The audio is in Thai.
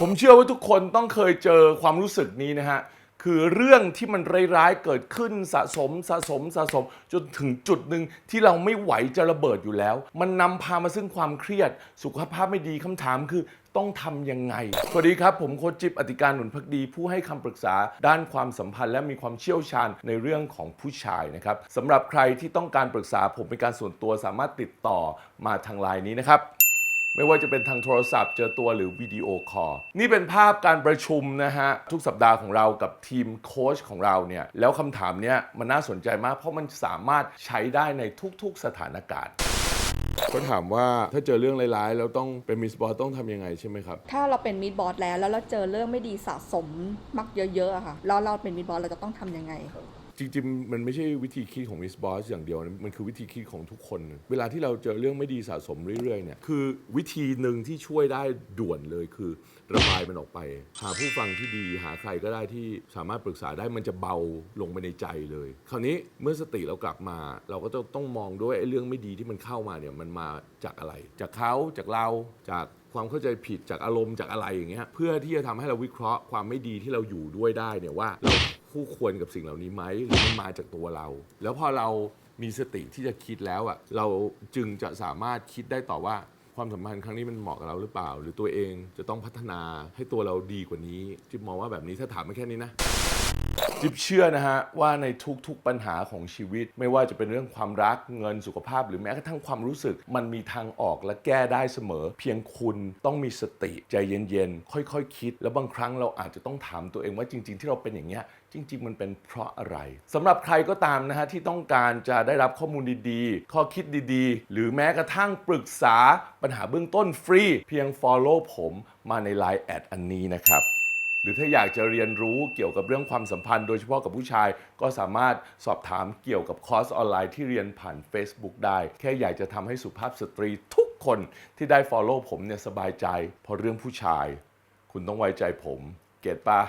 ผมเชื่อว่าทุกคนต้องเคยเจอความรู้สึกนี้นะฮะ คือเรื่องที่มันร้ายๆเกิดขึ้นสะสมสะสมสะสม จนถึงจุดหนึ่งที่เราไม่ไหวจะระเบิดอยู่แล้ว มันนำพามาซึ่งความเครียด สุขภาพไม่ดีคำถามคือต้องทำยังไง สวัสดีครับ ผมโคจิ๊บอติการหนุนพักดี ผู้ให้คำปรึกษาด้านความสัมพันธ์ และมีความเชี่ยวชาญในเรื่องของผู้ชายนะครับสำหรับใครที่ต้องการปรึกษาผมเป็นการส่วนตัวสามารถติดต่อมาทางไลน์นี้นะครับ ไม่ว่าจะเป็นทางโทรศัพท์ เจอตัวหรือวิดีโอคอลนี่เป็นภาพการประชุมนะฮะ ทุกสัปดาห์ของเรากับทีมโค้ชของเราเนี่ย แล้วคำถามเนี้ยมันน่าสนใจมาก เพราะมันสามารถใช้ได้ในทุกๆสถานการณ์ก็ถามว่าถ้าเจอเรื่องร้ายๆแล้วต้องเป็นมิสบอสต้องทำยังไงใช่ไหมครับ ถ้าเราเป็นมิดบอสแล้วแล้วเราเจอเรื่องไม่ดีสะสมมักเยอะๆอะค่ะแล้วเราเป็นมิดบอสเราจะต้องทำยังไง จริงๆ มันไม่ใช่วิธีคิดของมิสบอสอย่างเดียวนะมันคือวิธีคิดของทุกคน เวลาที่เราเจอเรื่องไม่ดีสะสมเรื่อยๆเนี่ยคือวิธีหนึ่งที่ช่วยได้ด่วนเลยคือระบายมันออกไป หาผู้ฟังที่ดีหาใครก็ได้ที่สามารถปรึกษาได้มันจะเบาลงไปในใจเลย คราวนี้เมื่อสติเรากลับมา เราก็จะต้องมองด้วยไอ้เรื่องไม่ดีที่มันเข้ามาเนี่ยมันมาจากอะไร จากเขาจากเราจากความเข้าใจผิดจากอารมณ์จากอะไรอย่างเงี้ยเพื่อที่จะทำให้เราวิเคราะห์ความไม่ดีที่เราอยู่ด้วยได้เนี่ยว่าเรา คู่ควรกับสิ่งเหล่านี้ไหมหรือมันมาจากตัวเรา แล้วพอเรามีสติที่จะคิดแล้วอะเราจึงจะสามารถคิดได้ต่อว่าความสัมพันธ์ครั้งนี้มันเหมาะกับเราหรือเปล่า หรือตัวเองจะต้องพัฒนาให้ตัวเราดีกว่านี้จิ๊บมองว่าแบบนี้ถ้าถามไม่แค่นี้นะ จิ๊บเชื่อนะฮะว่าในทุกๆปัญหาของชีวิต ไม่ว่าจะเป็นเรื่องความรักเงินสุขภาพ หรือแม้กระทั่งความรู้สึก มันมีทางออกและแก้ได้เสมอ เพียงคุณต้องมีสติใจเย็นๆ ค่อยๆคคิด แล้วบางครั้งเราอาจจะต้องถามตัวเองว่าจริง ๆ ที่เราเป็นอย่างเงี้ยจริง ๆ มันเป็นเพราะอะไรสำหรับใครก็ตามนะฮะที่ต้องการจะได้รับข้อมูลดีๆ ข้อคิดดีๆ หรือแม้กระทั่งปรึกษาปัญหาเบื้องต้นฟรี เพียง follow ผมมาใน Line แอดอันนี้นะครับ หรือถ้าอยากจะเรียนรู้เกี่ยวกับเรื่องความสัมพันธ์ โดยเฉพาะกับผู้ชาย ก็สามารถสอบถามเกี่ยวกับคอร์สออนไลน์ที่เรียนผ่าน Facebook ได้ แค่อยากจะทำให้สุภาพสตรีทุกคนที่ได้ Follow ผมเนี่ยสบายใจ พอเรื่องผู้ชาย คุณต้องไว้ใจผม เก็ตปะ